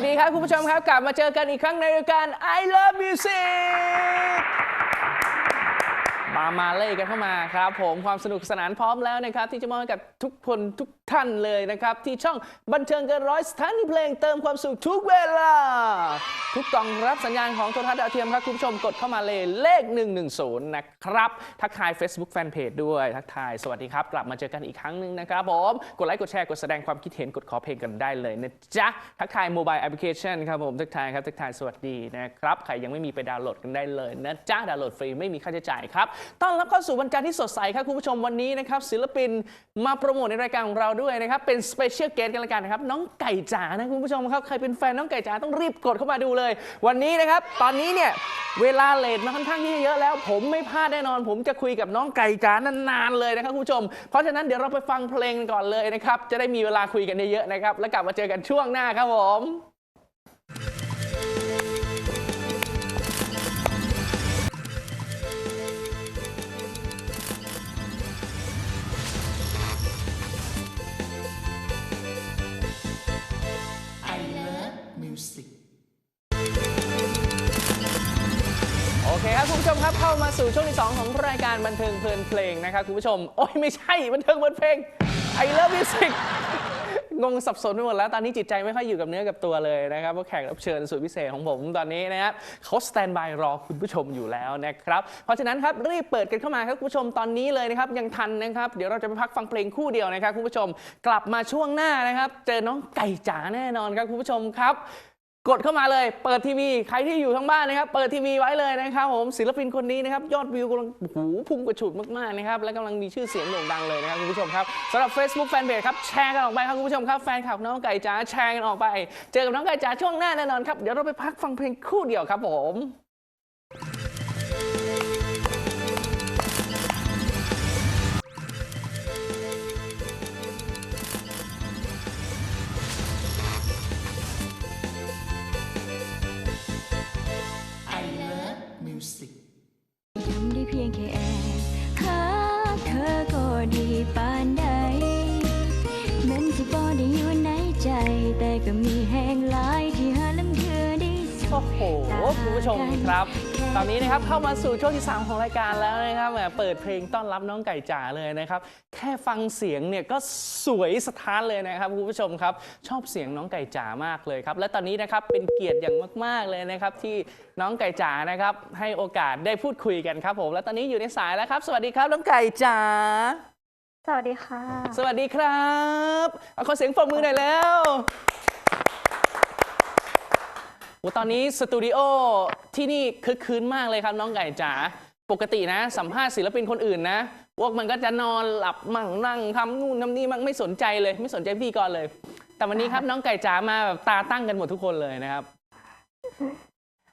สวัสดีครับคุณผู้ชมครับ กลับมาเจอกันอีกครั้งในรายการ I Love Music มามาเล่กันเข้ามาครับ ผมความสนุกสนานพร้อมแล้วนะครับ ที่จะมอบให้กับทุกคนทุก ท่านเลยนะครับ ที่ช่องบันเทิงเกินร้อยสถานีเพลงเติมความสุขทุกเวลา ทุกกล่องรับสัญญาณของโทรทัศน์ดาวเทียมครับ คุณผู้ชมกดเข้ามาเลยเลข 110 นะครับ ทักทาย Facebook Fanpage ด้วย ทักทาย สวัสดีครับ กลับมาเจอกันอีกครั้งหนึ่งนะครับผม กดไลค์กดแชร์กดแสดงความคิดเห็นกดขอเพลงกันได้เลยนะจ๊ะทักทายโมบายแอปพลิเคชันครับผมทักทายครับทักทายสวัสดีนะครับใครยังไม่มีไปดาวน์โหลดกันได้เลยนะจ๊ะดาวน์โหลดฟรีไม่มีค่าใช้จ่ายครับต้อนรับเข้าสู่วันจันทร์ที่สดใสครับคุณผู้ชมวันนี้นะครับศิลปินมาโปรโมทในรายการของเราด้วยนะครับเป็นสเปเชียลเกสกันละกันนะครับน้องไก่จ๋านะคุณผู้ชมครับใครเป็นแฟนน้องไก่จ๋าต้องรีบกดเข้ามาดูเลย วันนี้นะครับตอนนี้เนี่ยเวลาเลทมาค่อนข้างที่จะเยอะแล้ว ผมไม่พลาดแน่นอน ผมจะคุยกับน้องไก่จ๋านานๆเลยนะครับคุณผู้ชม เพราะฉะนั้นเดี๋ยวเราไปฟังเพลงกันก่อนเลยนะครับจะได้มีเวลาคุยกันเยอะๆนะครับแล้วกลับมาเจอกันช่วงหน้าครับผม เคครับคุณผู้ชมครับเข้ามาสู่ช่วงที่ 2 ของรายการบันเทิงเพลินเพลงนะครับคุณผู้ชม โอ้ยไม่ใช่บันเทิงเพลินเพลง I love music งงสับสนไปหมดแล้ว ตอนนี้จิตใจไม่ค่อยอยู่กับเนื้อกับตัวเลยนะครับเพราะแขกรับเชิญสุดพิเศษของผมตอนนี้นะครับเขาสแตนบายรอคุณผู้ชมอยู่แล้วนะครับเพราะฉะนั้นครับรีบเปิดกันเข้ามาครับคุณผู้ชมตอนนี้เลยนะครับยังทันนะครับเดี๋ยวเราจะไปพักฟังเพลงคู่เดียวนะครับคุณผู้ชมกลับมาช่วงหน้านะครับ เจอน้องไก่จ๋าแน่นอนครับคุณผู้ชมครับ กดเข้ามาเลยเปิดทีวีใครที่อยู่ทั้งบ้านนะครับ เปิดทีวีไว้เลยนะครับผมศิลปินคนนี้นะครับยอดวิวกำลังหูพุ่งกระฉูดมากๆนะครับและกำลังมีชื่อเสียงโด่งดังเลยนะครับคุณผู้ชมครับสำหรับ Facebook Fanpage ครับแชร์กันออกไปครับคุณผู้ชมครับแฟนคลับน้องไก่จ๋าแชร์กันออกไป เจอกับน้องไก่จ๋าช่วงหน้าแน่นอนครับเดี๋ยวเราไปพักฟังเพลงคู่เดียวครับผม อนนี้นะครับเข้ามาสู่ช่วงที่ 3 ของรายการแล้วนะครับแหมเปิดเพลงต้อนรับน้องไก่จ๋าเลยนะครับแค่ฟังเสียงเนี่ยก็สวยสะท้านเลยนะครับคุณผู้ชมครับชอบเสียงน้องไก่จ๋ามากเลยครับและตอนนี้นะครับเป็นเกียรติอย่างมาก ๆเลยนะครับที่น้องไก่จ๋านะครับให้โอกาสได้พูดคุยกันครับผมและตอนนี้อยู่ในสายแล้วครับ สวัสดีครับน้องไก่จ๋าสวัสดีค่ะ สวัสดีครับเอาขอเสียงปรบมือหน่อยแล้ว โอ้ตอนนี้สตูดิโอที่นี่คึกคืนมากเลยครับน้องไก่จ๋าปกตินะ สัมภาษณ์ศิลปินคนอื่นนะพวกมันก็จะนอนหลับมั่งนั่งทำนู่นทำนี่มั่งไม่สนใจเลย ไม่สนใจพิธีกรเลย แต่วันนี้ครับน้องไก่จ๋ามาแบบตาตั้งกันหมดทุกคนเลยนะครับ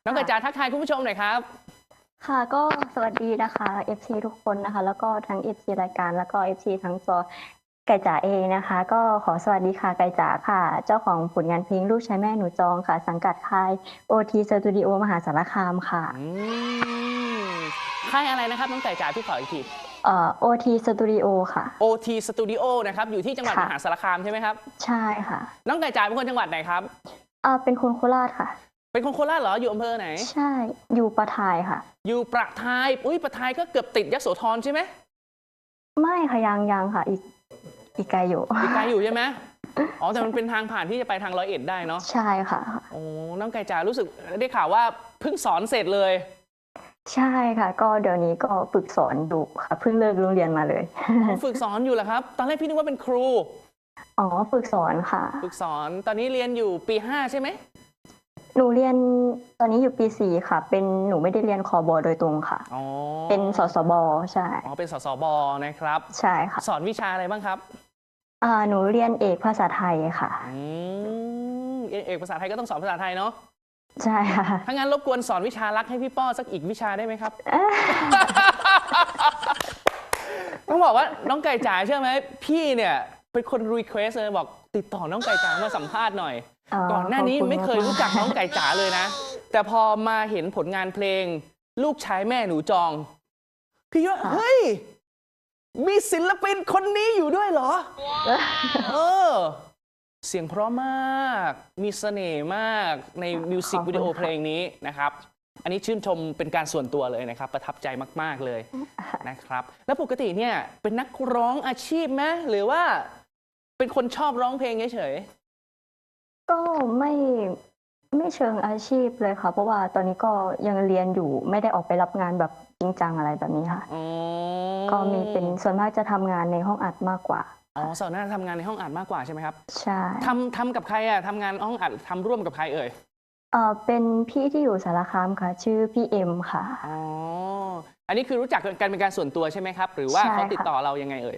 น้องไก่จ๋าทักทายคุณผู้ชมหน่อยครับค่ะก็สวัสดีนะคะ FC ทุกคนนะคะ แล้วก็ทั้ง FC รายการแล้วก็ FC ทั้งตัว ไก่จ๋าเองนะคะ ก็ขอสวัสดีค่ะไก่จ๋าค่ะ เจ้าของผลงานเพลงลูกชายแม่หนูจองค่ะ สังกัดค่าย OT Studio มหาสารคามค่ะอืมค่ายอะไรนะครับน้องไก่จ๋าพี่ขออีกที เอ่อ OT Studio ค่ะ OT Studio นะครับอยู่ที่จังหวัดมค่ะ หาสารคามใช่ไหมครับใช่ค่ะน้องไก่จ๋าเป็นคนจังหวัดไหนครับ เอ่อเป็นคนโคราชค่ะ เป็นคนโคราชเหรออยู่อำเภอไหน ใช่อยู่ประทายค่ะ อยู่ประทายอุ้ยประทายก็เกือบติดยโสธรใช่ไหมไม่ค่ะยังยังค่ะ อีก อีกไกลอยู่ อีกไกลอยู่ใช่ไหมอ๋อแต่มันเป็นทางผ่านที่จะไปทางร้อยเอ็ดได้เนาะใช่ค่ะ โอ้น้องไก่จ๋ารู้สึกได้ข่าวว่าเพิ่งสอนเสร็จเลย ใช่ค่ะ ก็เดี๋ยวนี้ก็ฝึกสอนอยู่ค่ะเพิ่งเลิกโรงเรียนมาเลยอ๋อฝึกสอนอยู่เหรอครับ ตอนแรกพี่นึกว่าเป็นครู อ๋อฝึกสอนค่ะ ฝึกสอนตอนนี้เรียนอยู่ปี5ใช่ไหมหนูเรียนตอนนี้อยู่ปีสี่ค่ะ เป็นหนูไม่ได้เรียนคอบอโดยตรงค่ะอ๋อเป็นสสบใช่อ๋อเป็นสสบนะครับ ใช่ค่ะ สอนวิชาอะไรบ้างครับ อ่าหนูเรียนเอกภาษาไทยค่ะ อืมเอกเอกภาษาไทยก็ต้องสอนภาษาไทยเนาะใช่ค่ะถ้างั้นรบกวนสอนวิชารักให้พี่ป้อสักอีกวิชาได้ไหมครับ ต้องบอกว่าน้องไก่จ๋าเชื่อไหมพี่เนี่ยเป็นคนรีเควสเลยบอกติดต่อน้องไก่จ๋ามาสัมภาษณ์หน่อยอ๋อก่อนหน้านี้ขอบคุณไม่เคยมากๆรู้จักน้องไก่จ๋าเลยนะ แต่พอมาเห็นผลงานเพลง ลูกชายแม่หนูจอง พี่ว่าเฮ้ย มีศิลปินคนนี้อยู่ด้วยเหรอ เออ เสียงเพราะมาก มีเสน่ห์มากในมิวสิกขอบคุณวิดีโอค่ะเพลงนี้นะครับ อันนี้ชื่นชมเป็นการส่วนตัวเลยนะครับ ประทับใจมาก ๆ เลยนะครับ แล้วปกติเนี่ยเป็นนักร้องอาชีพไหมหรือว่า เป็นคนชอบร้องเพลงเฉยก็ไม่ไม่เชิงอาชีพเลยค่ะ เพราะว่าตอนนี้ก็ยังเรียนอยู่ไม่ได้ออกไปรับงานแบบ จริงจังอะไรแบบนี้ค่ะๆอ๋อก็มีเป็นส่วนมากจะทำงานในห้องอัดมากกว่า อ๋อสาวหน้าทำงานในห้องอัดมากกว่าใช่ไหมครับใช่ทำทำกับใครอะทำงานห้องอัดทำร่วมกับใครเอ่ย เออเป็นพี่ที่อยู่สารคามค่ะ ชื่อพี่เอ็มค่ะ อ๋อ อันนี้คือรู้จักกันเป็นการส่วนตัวใช่ไหมครับ หรือว่าใช่เขาติดค่ะ ต่อเรายังไงเอ่ย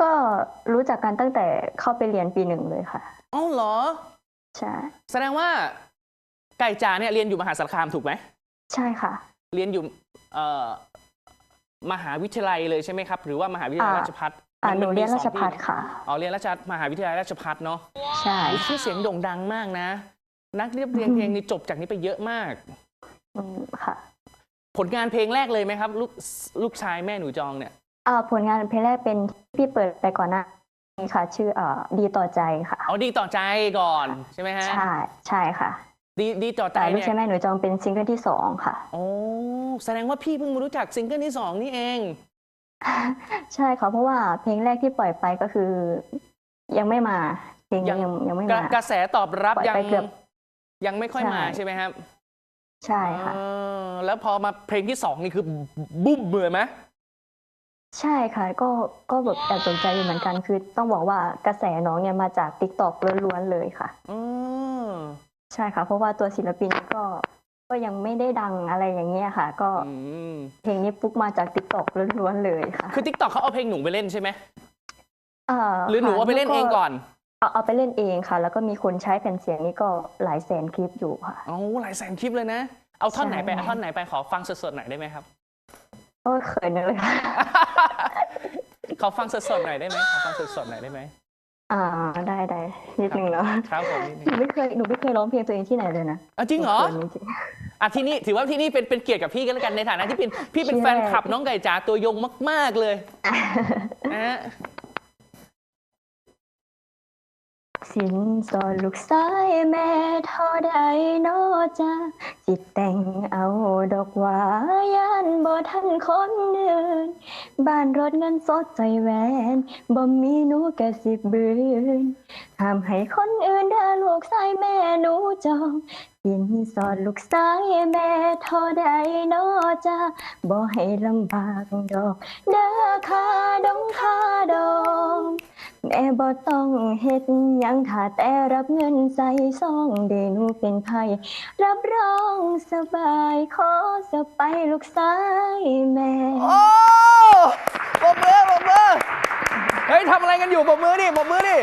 ก็รู้จักกันตั้งแต่เข้าไปเรียนปีหนึ่งเลยค่ะ อ๋อเหรอ ใช่ แสดงว่าไก่จ๋าเนี่ยเรียนอยู่มหาสารคามถูกไหม ใช่ค่ะ เรียนอยู่เอ่อมหาวิทยาลัยเลยใช่ไหมครับ หรือว่ามหาวิทยาลัยอ่าราชภัฏอ่าหนูมัมีเรียนราชสองที่พัฒค่ะอ๋อเรียนราชมหาวิทยาลัยราชภัฏเนาะใช่อุ๊ยชื่อเสียงโด่งดังมากนะ นักเรียบเรียงเพลงนี่จบจากนี้ไปเยอะมากอืมค่ะ ผลงานเพลงแรกเลยไหมครับ ลูกลูกชายแม่หนูจองเนี่ยอ่าผลงานเพลงแรกเป็นที่เปิดไปก่อนหน้านี้ค่ะ ชื่อเอ่อดีต่อใจค่ะเอาดีต่อใจก่อนใช่ไหมฮะใช่ใช่ค่ะ ดีดีต่อใจแต่ลูกเนี่ยชายแม่หนูจองเป็นซิงเกิลที่สองค่ะ โอ้แสดงว่าพี่เพิ่งมารู้จักซิงเกิลที่สองนี่เอง ใช่ค่ะเพราะว่าเพลงแรกที่ปล่อยไปก็คือ ยังไม่มาเพลงยัยังงยังไม่กระมา กระแสตอบรับปล่อยยังไปเกือบยังไม่ค่อยใช่ มาใช่ไหมครับใช่ค่ะ เออแล้วพอมาเพลงที่สองนี่คือบุ้มเหมือนไหมใช่ค่ะ ก็ก็แบบแอบสนใจอยู่เหมือนกันคือ ต้องบอกว่ากระแสน้องเนี่ยมาจาก t ิ k t o k ล้วนๆเลยค่ะอืม ใช่ค่ะ เพราะว่าตัวศิลปินก็ก็ยังไม่ได้ดังอะไรอย่างเงี้ยค่ะ ก็อืมเพลงนี้ปุ๊กมาจาก t ิ k t o k ล้วนๆเลยค่ะคือทิกตอกเขาเอาเพลงหนูไปเล่นใช่ไหมเอ่อหรือหนูเอาไปเล่นเองก่อนเอาเอาไปเล่นเองค่ะ แล้วก็มีคนใช้แผ่นเสียงนี่ก็หลายแสนคลิปอยู่ค่ะ เอาหลายแสนคลิปเลยนะ เอาท่อนไหนไปใช่ เอาท่อนไหนไปขอฟังสดๆหน่อยได้ไหมครับ โอ้ยเขินจังเลยค่ะ ขอฟังสดๆหน่อยได้ไหมขอฟังสดๆหน่อยได้ไหม อ่าได้ได้นิดนึงเนาะครับผมนิดหนึนูงไม่เคยหนูไม่เคยร้องเพลงตัวเองที่ไหนเลยนะอะจริงเหรอขินจริง อะที่นี่ถือว่าที่นี่เป็นเป็นเกียรติกับพี่กันแล้วกันในฐานะที่เป็นพี่เป็นที่แฟนแรกคลับน้องไก่จ๋าตัวยงมาก ๆเลยๆนะฮะ สินสอดลูกสายแม่เท่าใดนอจ้าจิตแต่งเอาดอกหวายานบ่ทันคนเดินบ้านรถเงินสดใจแหวนบ่มีหนูแกะสิบบืนห้ามให้คนอื่นเด้อลูกสายแม่หนูจองสินสอดลูกสายแม่เท่าใดนอจ้าบ่ให้ลำบากดอก เด้อคาดองค่าดอง แม่บ่ต้องเฮ็ดหยังถ้าแต่รับเงินใส่ซองเดหนูเป็นไผรับรองสบายขอสไปลูกสายแม่ โอ้ปรบมือปรบมือเฮ้ยทำอะไรกันอยู่ปรบมือดิปรบมือดิ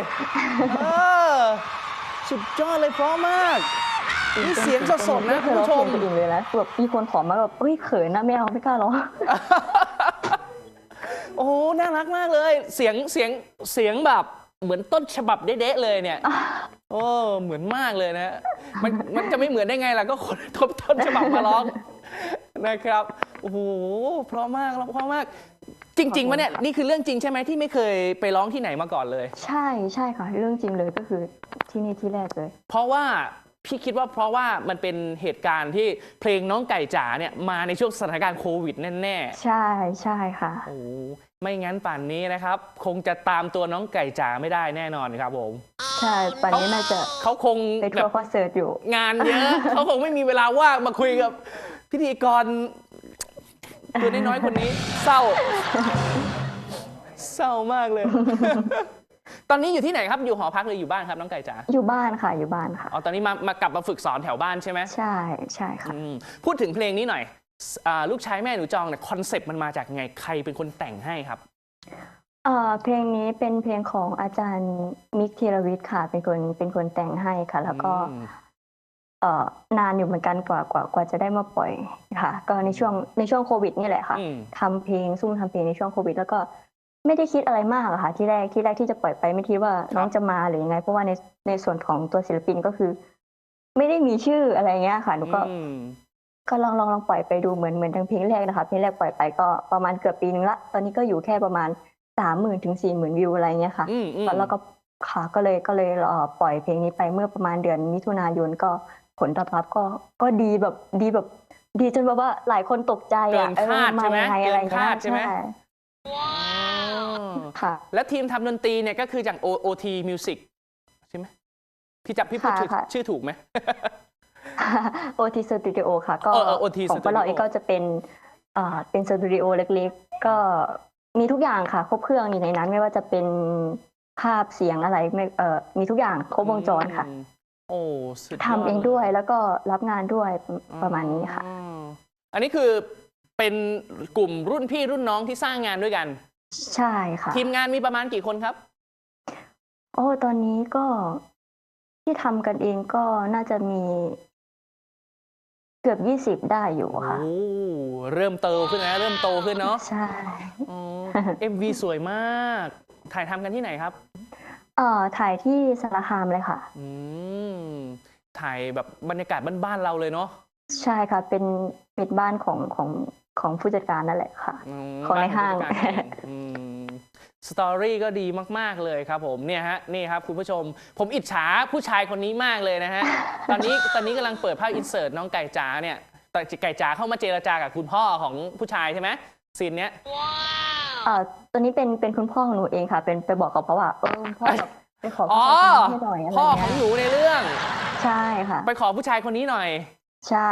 เออสุดยอดเลยเพราะมาก นี่เสียงสดๆนะไม่เคคุณยร้องผู้ชมเพลงตัวเองเลยนะแบบมีคนขอมาแบบเอ้ยเขินนะไม่เอาไม่กล้าร้องโอ้น่ารักมากเลย เสียงเสียงเสียงแบบเหมือนต้นฉบับเด๊ะๆเลยเนี่ย โอ้เหมือนมากเลยนะ มันมันจะไม่เหมือนได้ไงล่ะก็คนทบต้นฉบับมาร้องนะครับโอ้โหเพราะมากเพราะมาก จริงๆวะเนี่ยนี่คือเรื่องจริงใช่ไหมที่ไม่เคยไปร้องที่ไหนมาก่อนเลย ใช่ใช่ค่ะ เรื่องจริงเลยก็คือที่นี่ที่แรกเลย เพราะว่า พี่คิดว่าเพราะว่ามันเป็นเหตุการณ์ที่เพลงน้องไก่จ๋าเนี่ยมาในช่วงสถานการณ์โควิดแน่ใช่ใช่ค่ะๆโอ้ไม่งั้นป่านนี้นะครับ คงจะตามตัวน้องไก่จ๋าไม่ได้แน่นอนครับผม ใช่ปันนี้น่าจะเขาคงไปแบทัวบร์คอนเสิร์ตอยู่ งานเยอะเขาคงไม่มีเวลาว่างมาคุยกับพิธีกรตัวน้อยๆคนนี้เศร้า เศร้ามากเลย ตอนนี้อยู่ที่ไหนครับ อยู่หอพักหรืออยู่บ้านครับน้องไก่จ๋า อยู่บ้านค่ะอยู่บ้านค่ะ อ๋อ ตอนนี้มามากลับมาฝึกสอนแถวบ้านใช่ไหมใช่ใช่ค่ะ อืมพูดถึงเพลงนี้หน่อยสอ่าลูกชายแม่หนูจองเนี่ยคอนเซปต์มันมาจากไง ใครเป็นคนแต่งให้ครับ เอ่อเพลงนี้เป็นเพลงของอาจารย์มิกธีรวิทย์ค่ะ เป็นคนเป็นคนแต่งให้ค่ะ แล้วก็อืมเอ่อนานอยู่เหมือนกันกว่ากว่ากว่าจะได้มาปล่อยค่ะ ก็ในช่วงในช่วงโควิดนี่แหละค่ะอืม ทำเพลงซุ่มทำเพลงในช่วงโควิด แล้วก็ ไม่ได้คิดอะไรมากอะค่ะ ที่แรกที่แรกที่จะปล่อยไปไม่คิดว่าน้องจะมาหรือยังไง เพราะว่าในในส่วนของตัวศิลปินก็คือ ไม่ได้มีชื่ออะไรเงี้ยค่ะหนูก็อืม ก็ลองลองลองปล่อยไปดูเหมือนเหมือนทางเพลงแรกนะคะเพลงแรกปล่อยไปก็ประมาณเกือบปีนึงละตอนนี้ก็อยู่แค่ประมาณสามหมื่นถึงสี่หมื่นวิวอะไรเงี้ยค่ะอืมอืมแล้วก็ค่ะก็เลยก็เลยเอ่อปล่อยเพลงนี้ไปเมื่อประมาณเดือนมิถุนายนก็ผลตอบรับก็ก็ดีแบบดีแบบ ดีจนแบบว่าหลายคนตกใจอะเกินคาดเออใช่ไหมยังงอะไรเกินคาดใช่ไหม ใช่ ค่ะ แล้วทีมทำดนตรีเนี่ยก็คือจาก O- OT Music ใช่ไหมพี่จับพี่พูดค่ะชื่อค่ะ ชื่อถูกไหม OT Studio ค่ะ ก็เออเออ OT ของพวกเรา Studio เองก็จะเป็นเอ่อเป็นสตูดิโอเล็กๆ ก็มีทุกอย่างค่ะ ครบเครื่องอยู่ในนั้น ไม่ว่าจะเป็นภาพเสียงอะไรไม่เอ่อมีทุกอย่างครบวงจรค่ะอืมโอ้สุดยดทำเองด้วยแล้วก็รับงานด้วยประมาณนี้ค่ะอ๋ออันนี้คือ เป็นกลุ่มรุ่นพี่รุ่นน้องที่สร้างงานด้วยกัน ใช่ค่ะ ทีมงานมีประมาณกี่คนครับ โอ้ตอนนี้ก็ที่ทำกันเองก็น่าจะมีเกือบยี่สิบได้อยู่ค่ะ โอ้เริ่มโตขึ้นนะเริ่มโตขึ้นเนาะใช่อ๋อ MV สวยมาก ถ่ายทำกันที่ไหนครับ เอ่อถ่ายที่สารคามเลยค่ะ อืมถ่ายแบบบรรยากาศบ้านๆเราเลยเนาะใช่ค่ะ เป็นเป็นบ้านของของ ของผู้จัดการนั่นแหละค่ะมของในห้างบ้นผู้จัดการเองอืมสตอรี่ก็ดีมาก ๆ เลยครับผมเนี่ยฮะนี่ครับคุณผู้ชม ผมอิจฉาผู้ชายคนนี้มากเลยนะฮะ ตอนนี้ตอนนี้กำลังเปิดภาพอินเสิร์ตน้องไก่จ๋าเนี่ยแต่ไก่จ๋าเข้ามาเจรจากับคุณพ่อของผู้ชายใช่ไหมซีนเนี้ยเอ่อตอนนี้เป็นเป็นคุณพ่อของหนูเองค่ะ เป็นไปบอกกับเขาว่าเออคุณพ่อแบบไปขออ๋ผู้อชายคนนี้ให้หน่อยอะไรพ่อขเงี้องยหนูในเรื่อง ใช่ค่ะ ไปขอผู้ชายคนนี้หน่อย ใช่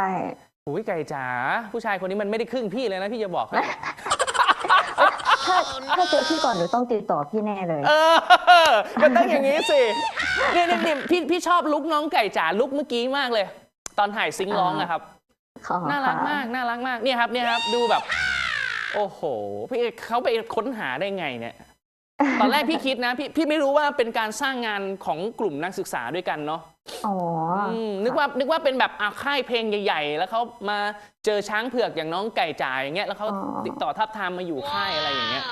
อุ้ยไก่จ๋าผู้ชายคนนี้มันไม่ได้ครึ่งพี่เลยนะพี่จะบอกให้ ถ้าถ้าเจอพี่ก่อนหนูต้องติดต่อพี่แน่เลย เออก็ต้องอย่างนี้สินี่นี่นี่พี่พี่ชอบลุกน้องไก่จ๋าลุกเมื่อกี้มากเลย ตอนถ่ายซิงค์ร้องนะครับอ๋อน่ารักค่ะมาก น่ารักมากเนี่ยครับเนี่ยครับ ดูแบบ โอ้โหพี่เขาไปค้นหาได้ไงเนี่ย ตอนแรกพี่คิดนะ พี่พี่ไม่รู้ว่าเป็นการสร้างงานของกลุ่มนักศึกษาด้วยกันเนาะ อ๋ออมนึกว่านึกว่าเป็นแบบอะค่ายเพลงใหญ่ ๆ แล้วเขามาเจอช้างเผือกอย่างน้องไก่จ่ายอย่างเงี้ยแล้วเขาติดต่อทับทามมาอยู่ค่ายอะไรอย่างเงี้ย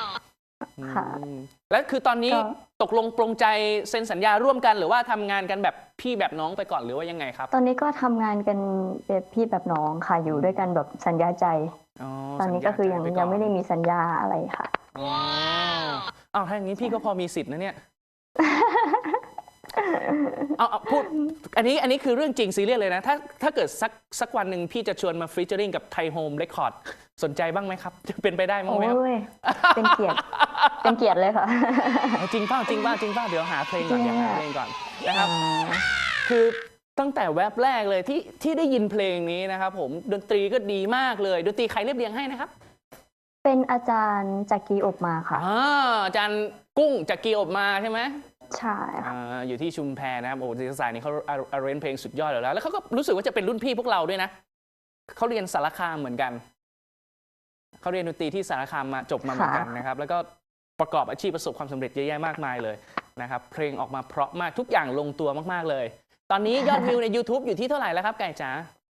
ค่ะอืมแล้วคือตอนนี้ก็ ตกลงปรงใจเซ็นสัญญาร่วมกัน หรือว่าทำงานกันแบบพี่แบบน้องไปก่อนหรือว่ายังไงครับตอนนี้ก็ทำงานกันแบบพี่แบบน้องค่ะอยู่ด้วยกันแบบสัญญาใจ ตอนนี้ก็คือยังสัญญาใจปก่ยังไม่ได้มีสัญญาอะไรค่ะ อ๋ออ้าวถ้าอย่างนี้พี่ก็พอมีสิทธิ์นะเนี่ย เอาเอาพูดอันนี้อันนี้คือเรื่องจริงซีเรียสเลยนะ ถ้าถ้าเกิดสักสักวันหนึ่งพี่จะชวนมาฟรีเจอริงกับไทยโฮมเรคคอร์ดสนใจบ้างไหมครับ จะเป็นไปได้บ้างโอ้ไหมครับยเป็นเกียรติเป็นเกียรติเลยค่ะเอาจริงเปล่าจริงเปล่าจริงเปล่าเดี๋ยวหาเพลงก่อนจริเดี๋ยงวอะหาเพลงก่อนนะครับอ่าคือตั้งแต่แว็บแรกเลยที่ที่ได้ยินเพลงนี้นะครับผมดนตรีก็ดีมากเลยดนตรีใครเรียบเรียงให้นะครับเป็นอาจารย์จากกีอบมาค่ะ อ่าอาจารย์กุ้งจากกีอบมาใช่ไหม ใช่ค่ะอ่าอยู่ที่ชุมแพนะครับโอ้ศิลปศาสตร์นี่เขาอาร์เรนเพลงสุดยอดอยู่แล้ว แล้วเขาก็รู้สึกว่าจะเป็นรุ่นพี่พวกเราด้วยนะเขาเรียนสารคามเหมือนกันเขาเรียนดนตรีที่สารคามมาจบมาเหมือนกันนะครับ แล้วก็ประกอบอาชีพประสบความสำเร็จเยอะแยะมากมายเลยนะครับ เพลงออกมาเพราะมากทุกอย่างลงตัวมากๆเลย ตอนนี้ยอดวิวใน YouTube อยู่ที่เท่าไหร่แล้วครับไก่จ๋า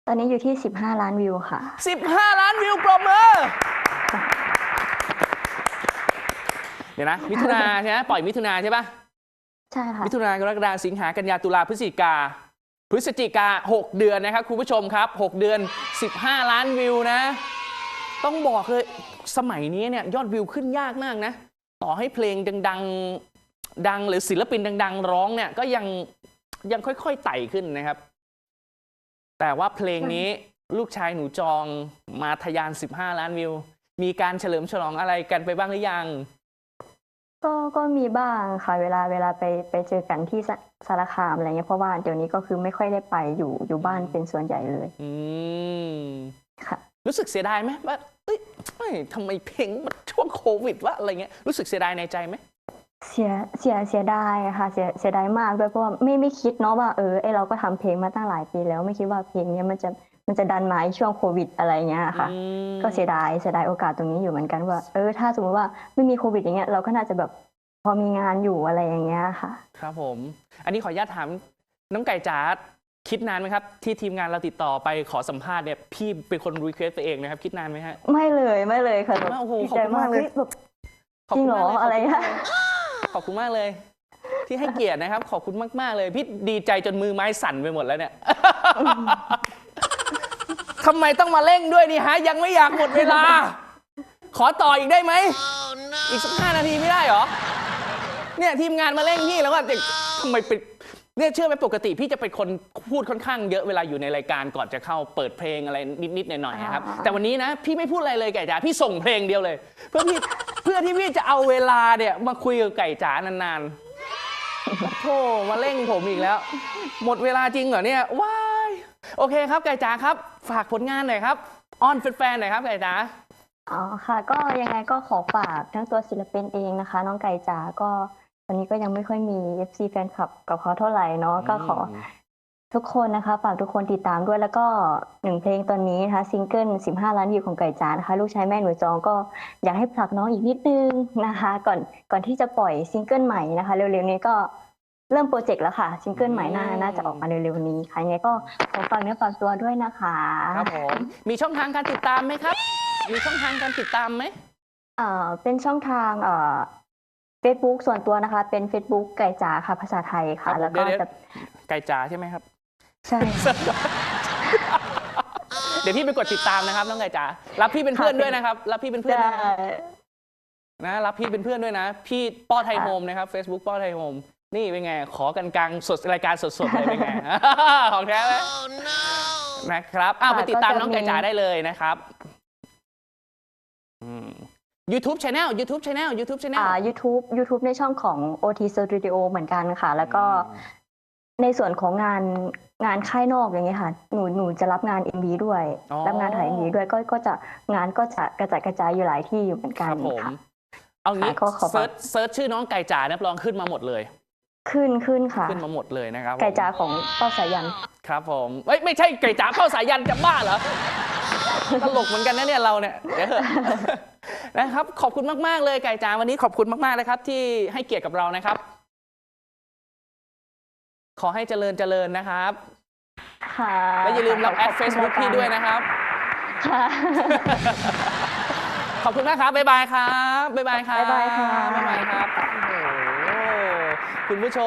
ตอนนี้อยู่ที่ 15 ล้านวิวค่ะ 15 ล้านวิวปรบมือ เดี๋ยวนะ มิถุนาใช่ไหมปล่อยมิถุนาใช่ปะ ใช่ค่ะมิถุนากรกฎาสิงหากันยาตุลาพฤศจิกา พฤศจิกา 6 เดือนนะครับคุณผู้ชมครับ 6 เดือน 15 ล้านวิวนะ ต้องบอกเลยสมัยนี้เนี่ยยอดวิวขึ้นยากมากนะ ต่อให้เพลงดังๆดังหรือศิลปินดัง ๆ ร้องเนี่ยก็ยังยังค่อยๆไต่ขึ้นนะครับ แต่ว่าเพลงนี้ลูกชายหนูจองมาทะยาน 15 ล้านวิว มีการเฉลิมฉลองอะไรกันไปบ้างหรือยัง ก็ ก็มีบ้างค่ะ เวลา เวลาไป ไปเจอกันที่สสารคาม อะไรเงี้ย เพราะว่าเดี๋ยวนี้ก็คือไม่ค่อยได้ไป อยู่ อยู่บ้านเป็นส่วนใหญ่เลย อืม ค่ะ รู้สึกเสียดายไหมว่า เอ้ย เอ้ยทำไมเพลงมันช่วงโควิดวะ อะไรเงี้ย รู้สึกเสียดายในใจไหม เสียเสียเสียดายค่ะ เสียเสียดายมากด้วยเพราะว่าไม่ไม่คิดเนาะว่า เออไอเราก็ทำเพลงมาตั้งหลายปีแล้ว ไม่คิดว่าเพลงเนี้ยมันจะมันจะดันมาไอ้ช่วงโควิดอะไรเงี้ยค่ะอืมก็เสียดายเสียดายโอกาสตรงนี้อยู่เหมือนกันว่า เออ ถ้าสมมติว่าไม่มีโควิดอย่างเงี้ยเราก็น่าจะแบบพอมีงานอยู่อะไรอย่างเงี้ยค่ะ ครับผม อันนี้ขออนุญาตถามน้องไก่จ๋าคิดนานไหมครับ ที่ทีมงานเราติดต่อไปขอสัมภาษณ์เนี่ยพี่เป็นคนรีเควสไปเองนะครับ คิดนานไหมฮะไม่เลยไม่เลยค่ะแบบโอ้โหดีขอบใจคุณากกเลยมามฮ้แบบขอบคุณมากจริงเหรออะไรเลย อะขอบคุณมากเลย ที่ให้เกียรตินะครับ ขอบคุณมาก ๆ เลย พี่ดีใจจนมือไม้สั่นไปหมดแล้วเนี่ยทำไมต้องมาเร่งด้วยนี่ฮะ ยังไม่อยากหมดเวลา ขอต่ออีกได้ไหม อีกสักห้านาทีไม่ได้เหรอ เนี่ยทีมงานมาเร่งพี่แล้วก็เด็กทำไมเป็น เนี่ยเชื่อไหมปกติพี่จะเป็นคนพูดค่อนข้างเยอะเวลาอยู่ในรายการก่อนจะเข้าเปิดเพลงอะไรนิดๆหน่อยๆนะครับอ่าแต่วันนี้นะพี่ไม่พูดอะไรเลยไก่จ๋าพี่ส่งเพลงเดียวเลย เพื่อพี่เพื่อที่พี่จะเอาเวลาเนี่ยมาคุยกับไก่จ๋านานๆโธ่มาเร่งผมอีกแล้ว หมดเวลาจริงเหรอเนี่ยว้ายโอเคครับไก่จ๋าครับ ฝากผลงานหน่อยครับอ้อนแฟนๆหน่อยครับไก่จ๋าอ๋อค่ะ ก็ยังไงก็ขอฝากทั้งตัวศิลปินเองนะคะ น้องไก่จ๋าก็ ตอนนี้ก็ยังไม่ค่อยมี FC แฟนคลับกับเขาเท่าไหร่เนาะก็ขอทุกคนนะคะ ฝากทุกคนติดตามด้วยแล้วก็หนึ่งเพลงตอนนี้นะคะซิงเกิล 15 ล้านวิวของไก่จ๋านะคะ ลูกชายแม่หนูจองก็อยากให้ผลักน้องอีกนิดนึงนะคะ ก่อนก่อนที่จะปล่อยซิงเกิลใหม่นะคะ เร็วๆนี้ก็เริ่มโปรเจกต์แล้วค่ะซิงเกิลใหม่น่าอืมน่าจะออกมาเร็วๆนี้ค่ะยังไงก็ขอฝากเนื้อฝากตัวด้วยนะคะครับผมมีช่องทางการติดตามไหมครับ มีช่องทางการติดตามไหม เอ่อเป็นช่องทางเอ่อ Facebook ส่วนตัวนะคะ เป็น Facebook ไก่จ๋าค่ะ ภาษาไทยค่ะ แล้วก็เดี๋ยวจะๆไก่จ๋าใช่ไหมครับ ใช่ค่ะเดี๋ยวพี่ไปกดติดตามนะครับน้องไก่จ๋ารับพี่เป็นเพื่อนด้วยนะครับ รับพี่เป็นเพื่อนจะด้วยนะนะรับพี่เป็นเพื่อนด้วยนะ พี่ป้อไทยโฮมนะครับ Facebook ป้อไทยโฮมนี่เป็นไง ขอกันกลางสดรายการสดๆเลยเป็นไงของแท้ไหมนะครับอ้าวไปติดตามน้องไก่จ๋าได้เลยนะครับอืม YouTube Channel YouTube Channel YouTube Channel อ่า YouTube YouTube ในช่องของ OT Studio เหมือนกันค่ะ แล้วก็ในส่วนของงานงานค่ายนอกอย่างเงี้ยค่ะ หนูหนูจะรับงาน MV ด้วยอ๋อรับงานถ่าย MV ด้วยก็ก็จะงานก็จะกระจายกระจายอยู่หลายที่อยู่เหมือนคกันรับผมค่ะเอางี้ค่ะก็ขอฝากเซิร์ชเซิร์ชชื่อน้องไก่จ๋านะลองขึ้นมาหมดเลย ขึ้นขึ้นค่ะ ขึ้นมาหมดเลยนะครับผมไก่จ๋าของเป้าสายัน ครับผมเอ้ยไม่ใช่ไก่จ๋าเข้าสายันจะบ้าเหรอตลกเหมือนกันนะเนี่ยเราเนี่ยเดี๋ยวเถอะ นะครับ ขอบคุณมากๆเลยไก่จ๋าวันนี้ขอบคุณมากๆนะครับ ที่ให้เกียรติกับเรานะครับ ขอให้เจริญเจริญนะครับค่ะและอย่าลืมรับแอดขบคุณ Facebook พี่ด้วยนะครับค่ะขอบคุณมากครับบ๊ายบายครับบ๊ายบายครับบ๊ายบายค่ะบ๊ายบายครับโอ้โห คุณผู้ช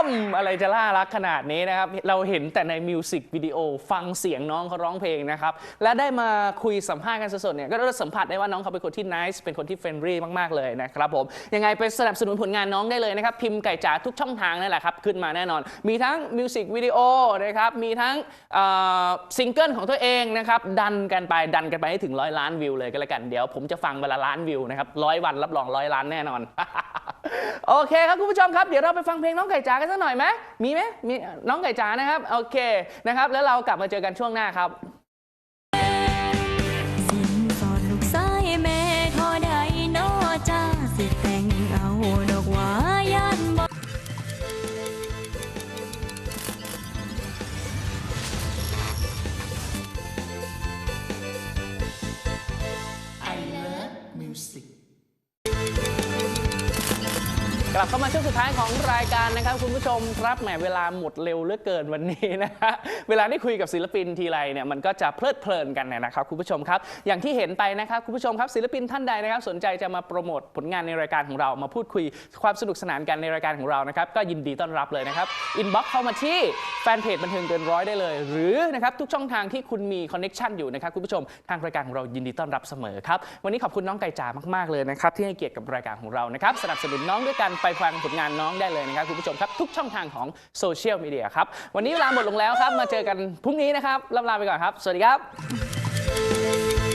ม อะไรจะน่ารักขนาดนี้นะครับ เราเห็นแต่ในมิวสิกวิดีโอฟังเสียงน้องเขาร้องเพลงนะครับ และได้มาคุยสัมภาษณ์กันสดๆเนี่ยก็ได้สัมผัสได้ว่าน้องเขาเป็นคนที่ nice เป็นคนที่เฟรนดี้มากๆเลยนะครับผมยังไงไปสนับสนุนผลงานน้องได้เลยนะครับ พิมพ์ไก่จ๋าทุกช่องทางนั่นแหละครับ ขึ้นมาแน่นอน มีทั้งมิวสิกวิดีโอนะครับมีทั้งซิงเกิลของตัวเองนะครับดันกันไปดันกันไปให้ถึงร้อยล้านวิวเลยก็แล้วกันเดี๋ยวผมจะฟังเวลาล้านวิวนะครับร้อยวันรับรองร้อยล้านแน่นอนโอเคครับคุณผู้ชมครับเดี๋ยวเราไปฟังเพลงน้องไก่จ๋ากันสักหน่อยไหมมีไหมมีน้องไก่จ๋านะครับโอเคนะครับแล้วเรากลับมาเจอกันช่วงหน้าครับ ช่วงสุดท้ายของรายการนะครับคุณผู้ชมครับแหมเวลาหมดเร็วเหลือเกินวันนี้นะฮะเวลาที่คุยกับศิลปินทีไรเนี่ยมันก็จะเพลิดเพลินกันนนะครับคุณผู้ชมครับ อย่างที่เห็นไปนะครับคุณผู้ชมครับศิลปินท่านใดนะครับ สนใจจะมาโปรโมทผลงานในรายการของเรามาพูดคุยความสนุกสนานกันในรายการของเรานะครับก็ยินดีต้อนรับเลยนะครับอินบ็อกเข้ามาที่แฟนเพจบันเทิงเกินร้อยได้เลย หรือนะครับทุกช่องทางที่คุณมีคอนเน็ชันอยู่นะครับคุณผู้ชมทางรายการของเรายินดีต้อนรับเสมอครับวันนี้ขอบคุณน้องไก่จ๋ามากๆเลยนะครับที่ให้เกียรติกับรายการของเรานะครับสนับสนุนน้องด้วยกันไปฟังผลงานน้องได้เลยนะครับคุณผู้ชมครับ ทุกช่องทางของโซเชียลมีเดียครับ วันนี้เวลาหมดลงแล้วครับ มาเจอกันพรุ่งนี้นะครับลำลาไปก่อนครับ สวัสดีครับ